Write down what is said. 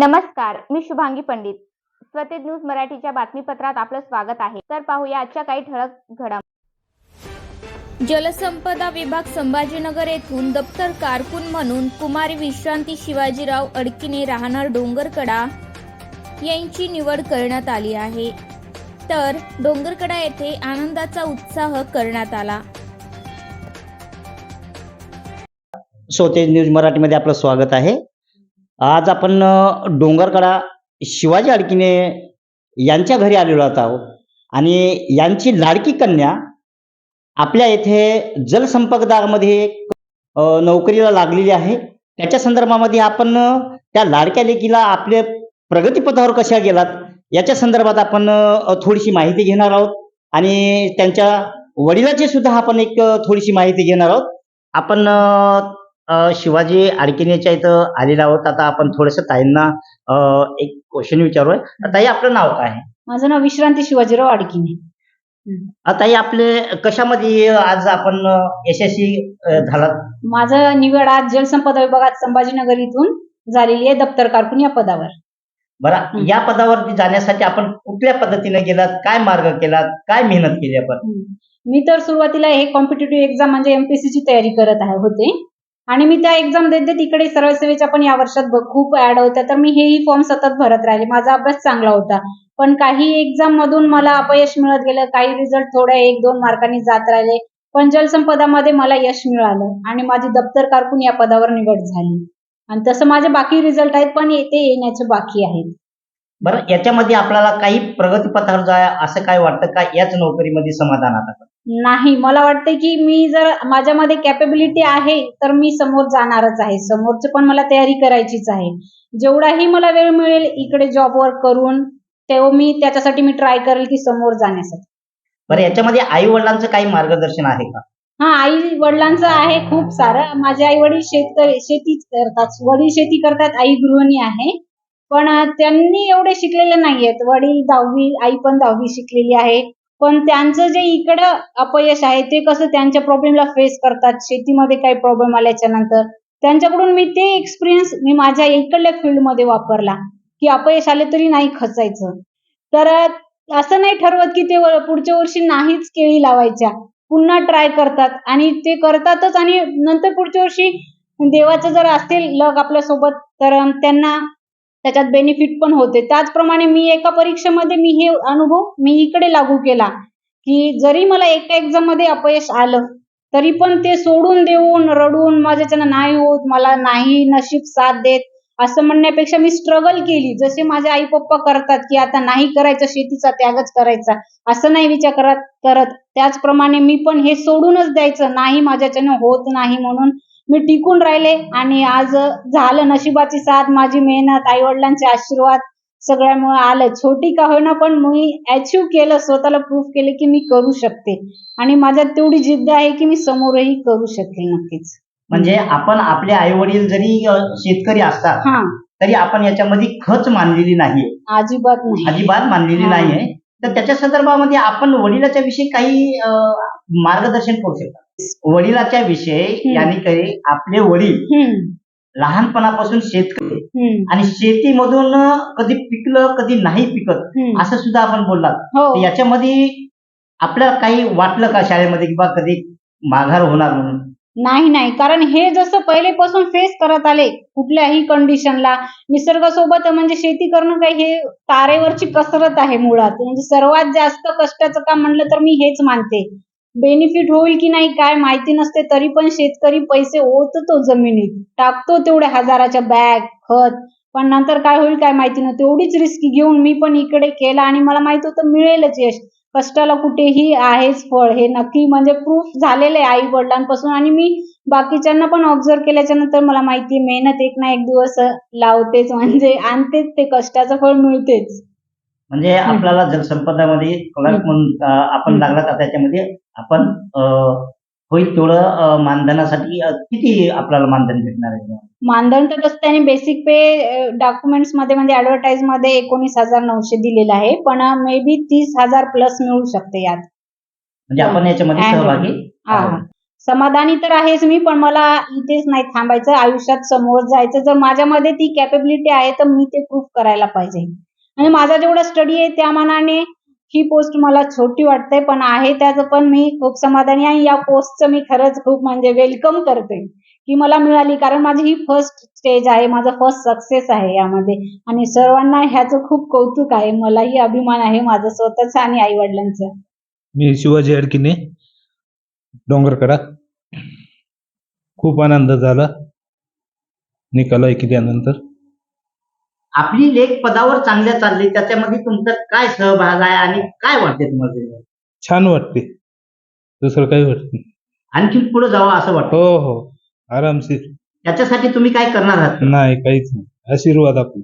नमस्कार मी शुभांगी पंडित. स्वतेज न्यूज मराठीच्या बातमीपत्रात आपलं स्वागत आहे. तर पाहूया आजच्या काही ठळक घडामोडी जलसंपदा विभाग संभाजीनगर येथून दप्तर कारकून म्हणून कुमारी विश्रांती शिवाजीराव अडकिने राहणार डोंगरकडा यांची निवड करण्यात आली आहे. तर डोंगरकडा येथे आनंदाचा उत्साह करण्यात आला. सोतेज न्यूज मराठीमध्ये आपलं स्वागत आहे. आज आपण डोंगरकडा शिवाजी अडकिने यांच्या घरी आलेलो आहोत. आणि यांची लाडकी कन्या आपल्या येथे जलसंपर्कदामध्ये नोकरीला लागलेली आहे. त्याच्या संदर्भामध्ये आपण त्या लाडक्या लेकीला आपल्या प्रगतीपथावर कशा गेलात याच्या संदर्भात आपण थोडीशी माहिती घेणार आहोत. आणि त्यांच्या वडिलाची सुद्धा आपण एक थोडीशी माहिती घेणार आहोत. आपण शिवाजी आडकिनेच्या इथं आलेलो आहोत. आता आपण थोडस ताईंना अ, एक क्वेश्चन विचारूया. ताई आपलं नाव काय आहे? माझं नाव विश्रांती शिवाजीराव आडकिने. अ, ताई आपले कशामध्ये आज आपण अ, यशस्वी अ, झालात? माझं निवड आज जलसंपदा विभागात संभाजीनगर इथून झालेली आहे दप्तर कारकून या पदावर. बरं हं. या पदावरती जाण्यासाठी आपण कुठल्या पद्धतीने गेलात? काय मार्ग केलात? काय मेहनत केली आपण? मी तर सुरुवातीला हे कॉम्पिटेटिव्ह एक्झाम म्हणजे एमपीएससी ची तयारी करत आहे होते. आणि मी त्या एक्झाम देत देत इकडे सरळ सेवेच्या पण या वर्षात खूप ऍड होत्या. तर मी हेही फॉर्म सतत भरत राहिले. माझा अभ्यास चांगला होता. पण काही एक्झाम मधून मला अपयश मिळत गेलं. काही रिझल्ट थोड्या एक दोन मार्कांनी जात राहिले. पण जलसंपदामध्ये मला यश मिळालं. आणि माझी दप्तर कारकून या पदावर निवड झाली. आणि तसं माझे बाकी रिझल्ट आहेत पण ते येण्याचे बाकी आहेत. बरं याच्यामध्ये आपल्याला काही प्रगतीपथावर जाय असं काय वाटतं का? याच नोकरीमध्ये समाधान आता? नाही मला वाटतं की मी जर माझ्यामध्ये कॅपेबिलिटी आहे तर मी समोर जाणारच आहे. समोरची पण मला तयारी करायचीच आहे. जेवढाही मला वेळ मिळेल इकडे जॉब वर्क करून तेव्हा मी त्याच्यासाठी मी ट्राय करेल की समोर जाण्यासाठी. बरं याच्यामध्ये आई वडिलांचं काही मार्गदर्शन आहे का? हा आई वडिलांचं आहे खूप सारं. माझे आई वडील शेतकरी शेतीच करतात. वडील शेती करतात आई गृहिणी आहे. पण त्यांनी एवढे शिकलेले नाहीयेत. वडील दहावी आई पण दहावी शिकलेली आहे. पण त्यांचं जे इकडं अपयश आहे ते कसं त्यांच्या प्रॉब्लेमला फेस करतात? शेतीमध्ये काही प्रॉब्लेम आल्याच्यानंतर. त्यांच्याकडून मी ते एक्सपिरियन्स मी माझ्या इकडल्या फील्डमध्ये वापरला की अपयश आले तरी नाही खचायचं. तर असं नाही ठरवत की ते पुढच्या वर्षी नाहीच केळी लावायच्या. पुन्हा ट्राय करतात आणि ते करतातच आणि नंतर पुढच्या वर्षी देवाचं जर असेल लग आपल्यासोबत तर त्यांना त्याच्यात बेनिफिट पण होते. त्याचप्रमाणे मी एका परीक्षेमध्ये मी हे अनुभव मी इकडे लागू केला की जरी मला एका एक्झाममध्ये अपयश आलं तरी पण ते सोडून देऊन रडून माझ्याच्यानं नाही होत मला नाही नशीब साथ देत असं म्हणण्यापेक्षा मी स्ट्रगल केली. जसे माझे आई पप्पा करतात की आता नाही करायचं शेतीचा त्यागच करायचा असं नाही विचार करत करत. त्याचप्रमाणे मी पण हे सोडूनच द्यायचं. नाही माझ्याच्यानं होत नाही म्हणून मी टिकून राहिले आणि आज झालं नशिबाची साथ. माझी मेहनत आई वडिलांचे आशीर्वाद सगळ्यामुळे आलं. छोटी का होईना पण मी अचीव केलं. स्वतःला प्रूफ केले की मी करू शकते. आणि माझ्यात तेवढी जिद्द आहे की मी समोरही करू शकेल नक्कीच. म्हणजे आपण आपले आई वडील जरी शेतकरी असतात हा. तरी आपण याच्यामध्ये खच मानलेली नाहीये. अजिबात नाही. अजिबात मानलेली हा. नाहीये. तर त्याच्या संदर्भामध्ये आपण वडिलाच्या विषयी काही अ, मार्गदर्शन करू शकता. वडिलाच्या विषयी. याने काही आपले वडील लहानपणापासून शेतकरी आणि शेतीमधून कधी पिकलं कधी नाही पिकत. असं सुद्धा आपण बोललात. हो. याच्यामध्ये आपल्याला काही वाटलं का शाळेमध्ये किंवा कधी माघार होणार म्हणून? नाही नाही. कारण हे जसं पहिलेपासून फेस करत आले कुठल्याही कंडिशनला निसर्गासोबत म्हणजे शेती करणं काही हे तारेवरची कसरत आहे मुळात. म्हणजे सर्वात जास्त कष्टाचं काम म्हणलं तर मी हेच मानते. बेनिफिट होईल की नाही काय माहिती नसते तरी पण शेतकरी पैसे ओततो जमिनीत. टाकतो तेवढ्या हजाराच्या बॅग खत. पण नंतर काय होईल काय माहिती नव्हतं तेवढीच रिस्क घेऊन मी पण इकडे केला आणि मला माहीत होतं मिळेलच यश. कष्टाला कुठेही आहेच फळ. हे नक्की म्हणजे प्रूफ झालेलं आहे आई वडिलांपासून आणि मी बाकीच्यांना पण ऑब्झर्व केल्याच्यानंतर मला माहिती मेहनत एक ना एक दिवस लावतेच. म्हणजे आणतेच ते कष्टाचं फळ मिळतेच. म्हणजे आपल्याला जलसंपदामध्ये क्लर्क म्हणून आपण. लागला तर त्याच्यामध्ये आपण होईल तेवढं मानधनासाठी किती आपल्याला मानधन भेटणार आहे? मानधन तर तसं त्याने बेसिक पे डॉक्युमेंट्समध्ये म्हणजे ऍडव्हर्टाईजमध्ये एकोणीस हजार नऊशे दिलेलं आहे. पण मे बी तीस हजार प्लस मिळू शकते यात. म्हणजे आपण याच्यामध्ये. सहभागी. समाधानी तर आहेच मी पण मला इथेच नाही थांबायचं. आयुष्यात समोर जायचं. जर माझ्यामध्ये ती कॅपेबिलिटी आहे तर मी ते प्रूव्ह करायला पाहिजे. आणि माझा जेवढा स्टडी आहे त्या मानाने ही पोस्ट मला छोटी वाटते पण आहे त्याचं पण मी खूप समाधानी आहे. या पोस्टचं मी खरंच खूप म्हणजे वेलकम करते की मला मिळाली. कारण माझी ही फर्स्ट स्टेज आहे माझा फर्स्ट सक्सेस आहे यामध्ये. आणि सर्वांना ह्याचं खूप कौतुक आहे. मलाही अभिमान आहे माझं स्वतःच आणि आई वडिलांचं मी शिवाजी अडकिने डोंगरकडा खूप आनंद झाला. निकाल ऐकल्यानंतर. आपली लेख पदावर चांगल्या चालली त्याच्यामध्ये तुमचा काय सहभाग आहे आणि काय वाटते तुम्हाला? छान वाटते. दुसरं काही वाटत नाही. आणखी पुढे जावं असं वाटतं? हो हो. आरामशीर. त्याच्यासाठी तुम्ही काय करणार आहात? नाही काहीच नाही. आशीर्वाद आपला.